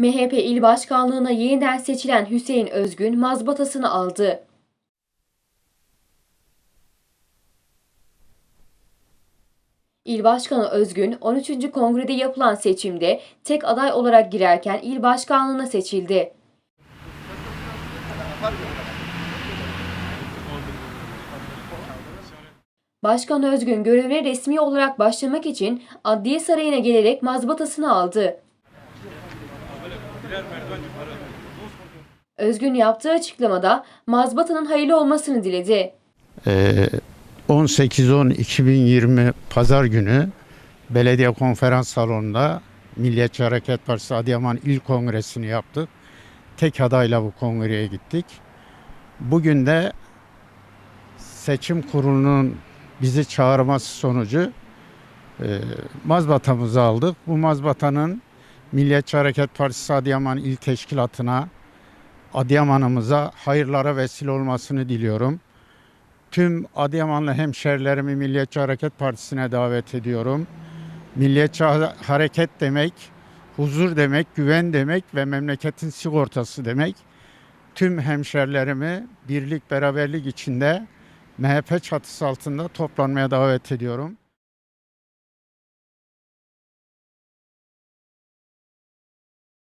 MHP il başkanlığına yeniden seçilen Hüseyin Özgün mazbatasını aldı. İl Başkanı Özgün 13. Kongrede yapılan seçimde tek aday olarak girerken il başkanlığına seçildi. Başkan Özgün görevine resmi olarak başlamak için Adliye Sarayı'na gelerek mazbatasını aldı. Özgün yaptığı açıklamada mazbatanın hayırlı olmasını diledi. Ee, 18-10-2020 Pazar günü Belediye Konferans Salonu'nda Milliyetçi Hareket Partisi Adıyaman İl Kongresi'ni yaptık. Tek adayla bu kongreye gittik. Bugün de seçim kurulunun bizi çağırması sonucu e, mazbatamızı aldık. Bu mazbatanın Milliyetçi Hareket Partisi Adıyaman İl Teşkilatı'na, Adıyaman'ımıza hayırlara vesile olmasını diliyorum. Tüm Adıyamanlı hemşerilerimi Milliyetçi Hareket Partisi'ne davet ediyorum. Milliyetçi Ha- Hareket demek, huzur demek, güven demek ve memleketin sigortası demek. Tüm hemşerilerimi birlik, beraberlik içinde MHP çatısı altında toplanmaya davet ediyorum.